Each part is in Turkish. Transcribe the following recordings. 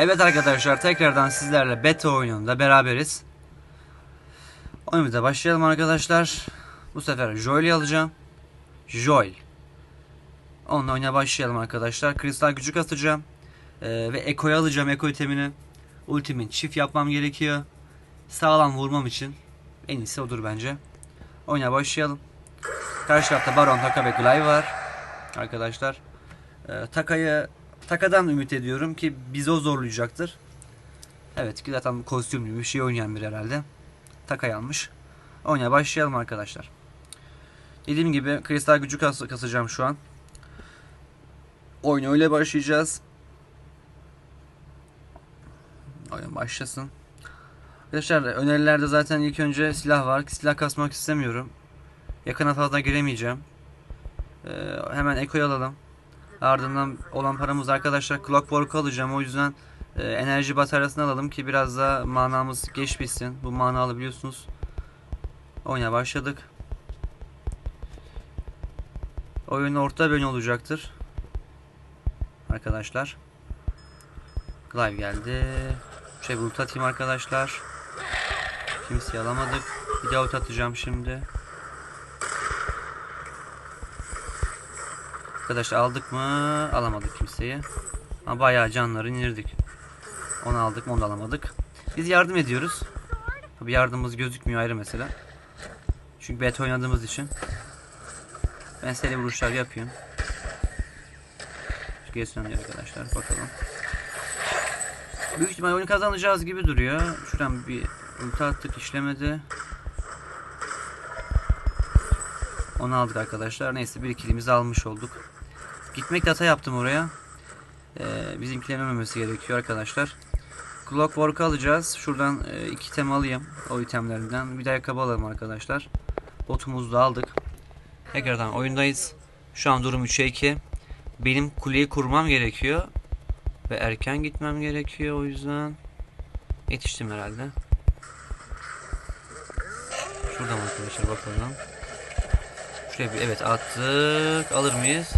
Evet arkadaşlar tekrardan sizlerle beta oyununda beraberiz. Oyunumuza başlayalım arkadaşlar. Bu sefer Joel'i alacağım. Joel. Onunla oyuna başlayalım arkadaşlar. Kristal gücü kasacağım. Ee, ve Eko'yu alacağım Eko itemini. Ultimin çift yapmam gerekiyor. Sağlam vurmam için. En iyisi odur bence. Oyuna başlayalım. Karşı tarafta Baron, Taka ve Glaive var. Arkadaşlar. Ee, Taka'yı Taka'dan ümit ediyorum ki bizi o zorlayacaktır. Evet ki zaten kostümlü bir şey oynayan bir herhalde. Taka'yı almış. Oynaya başlayalım arkadaşlar. Dediğim gibi kristal gücü kas kasacağım şu an. Oyuna öyle başlayacağız. Oyun başlasın. Arkadaşlar önerilerde zaten ilk önce silah var. Silah kasmak istemiyorum. Yakına fazla giremeyeceğim. Ee, hemen Eko'yu alalım. Ardından olan paramız arkadaşlar Clockwork alacağım. O yüzden e, enerji bataryasını alalım ki biraz da manamız geç bitsin. Bu mana alabiliyorsunuz. Oyuna başladık. Oyun orta bölüm olacaktır. Arkadaşlar. Clive geldi. Şey ult atayım arkadaşlar. Kimseyi alamadık. Bir daha ult atacağım şimdi. Arkadaşlar aldık mı? Alamadık kimseyi. Ama bayağı canları inirdik. Onu aldık onu alamadık. Biz yardım ediyoruz. Tabi yardımımız gözükmüyor ayrı mesele. Çünkü bet oynadığımız için. Ben seri vuruşlar yapıyorum. Dönüyor arkadaşlar bakalım. Büyük ihtimal oyunu kazanacağız gibi duruyor. Şuradan bir ulti attık işlemedi. Onu aldık arkadaşlar. Neyse bir ikilimizi almış olduk. Gitmekte hata yaptım oraya. Ee, bizimkilememesi gerekiyor arkadaşlar. Clockwork alacağız. Şuradan e, iki item alayım. O itemlerinden. Bir de ayakkabı alalım arkadaşlar. Botumuzu da aldık. Tekrardan oyundayız. Şu an durum 3'e 2. Benim kuleyi kurmam gerekiyor. Ve erken gitmem gerekiyor o yüzden. Yetiştim herhalde. Şuradan arkadaşlar bakalım. Şuraya bir evet attık. Alır mıyız?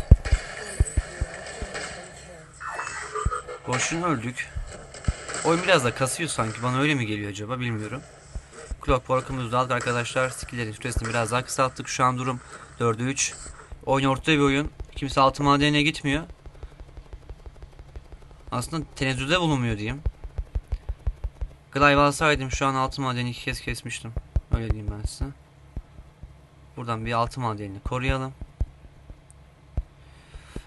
Boşuna öldük. Oyun biraz da kasıyor sanki. Bana öyle mi geliyor acaba bilmiyorum. Clockwork'ımızı da aldık arkadaşlar. Skill'lerin süresini biraz daha kısalttık. Şu an durum 4'e 3. Oyun orta bir oyun. Kimse altı madenine gitmiyor. Aslında tenezzülde bulunmuyor diyeyim. Glaive alsaydım şu an altı madeni iki kez kesmiştim. Öyle diyeyim ben size. Buradan bir altı madenini koruyalım.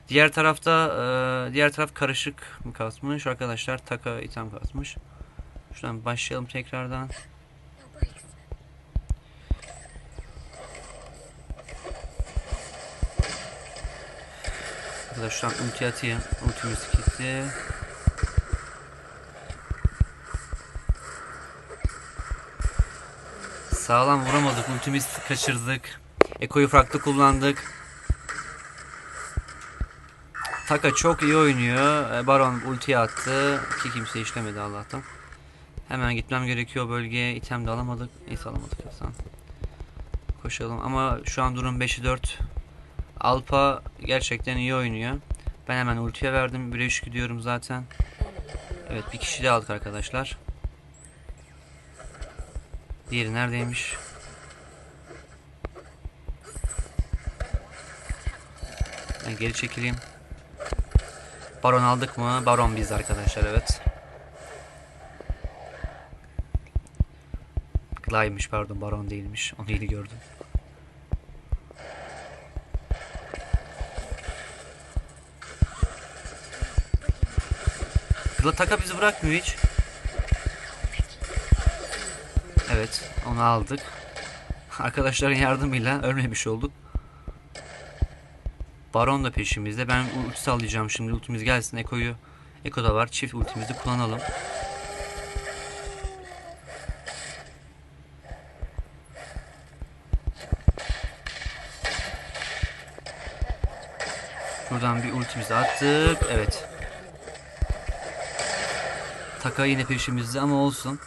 Diğer tarafta e, diğer taraf karışık mı kasmış arkadaşlar taka item kasmış. Şuradan başlayalım tekrardan. Arkadaşlar ulti atayım. Ultimiz gitti. Sağlam vuramadık. Ultimiz kaçırdık. Eko'yu farklı kullandık. Taka çok iyi oynuyor. E, Baron ulti attı. Ki kimse işlemedi Allah'tan. Hemen gitmem gerekiyor bölgeye. İtem de alamadık. Neyse alamadık insan. Koşalım ama şu an durum 5'i 4. Alpa gerçekten iyi oynuyor. Ben hemen ultiye verdim. 1'e 3 gidiyorum zaten. Evet bir kişi de aldık arkadaşlar. Diğeri neredeymiş? Ben geri çekileyim. Baron aldık mı? Baron biz arkadaşlar evet. Gly'miş pardon Baron değilmiş. Onu yeni gördüm. Taka bizi bırakmıyor hiç. Evet onu aldık. Arkadaşların yardımıyla ölmemiş olduk. Baron da peşimizde. Ben ulti sallayacağım şimdi. Ultimiz gelsin. Eko'yu Eko da var. Çift ultimizi kullanalım. Buradan bir ultimizi attık. Evet. Taka yine peşimizde ama olsun.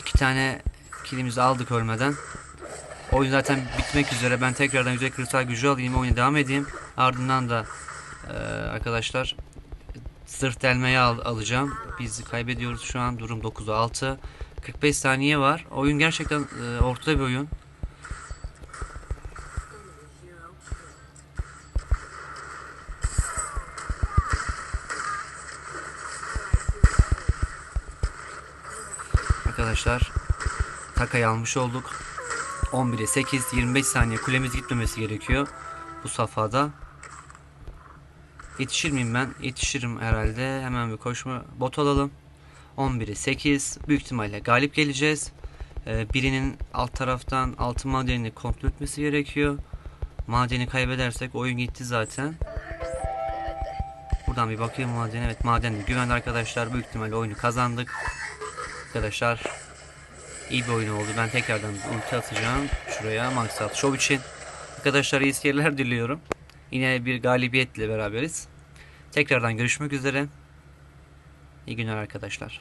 İki tane kilimizi aldık ölmeden. Oyun zaten bitmek üzere. Ben tekrardan yüzey kristal gücü alayım. Oyuna devam edeyim. Ardından da e, arkadaşlar Zırh delmeyi al- alacağım. Biz kaybediyoruz şu an. Durum 9'a 6. 45 saniye var. Oyun gerçekten e, ortada bir oyun. Arkadaşlar takayı almış olduk. 11'e 8 25 saniye kulemiz gitmemesi gerekiyor bu safhada. Yetişir miyim ben? Yetişirim herhalde. Hemen bir koşma bot alalım. 11'e 8 büyük ihtimalle galip geleceğiz. Ee, birinin alt taraftan altın madenini kontrol etmesi gerekiyor. Madeni kaybedersek oyun gitti zaten. Buradan bir bakayım madene. Evet maden de güvenli arkadaşlar. Büyük ihtimalle oyunu kazandık. Arkadaşlar iyi bir oyun oldu. Ben tekrardan ulti atacağım. Şuraya maksat show için. Arkadaşlar iyi seyirler diliyorum. Yine bir galibiyetle beraberiz. Tekrardan görüşmek üzere. İyi günler arkadaşlar.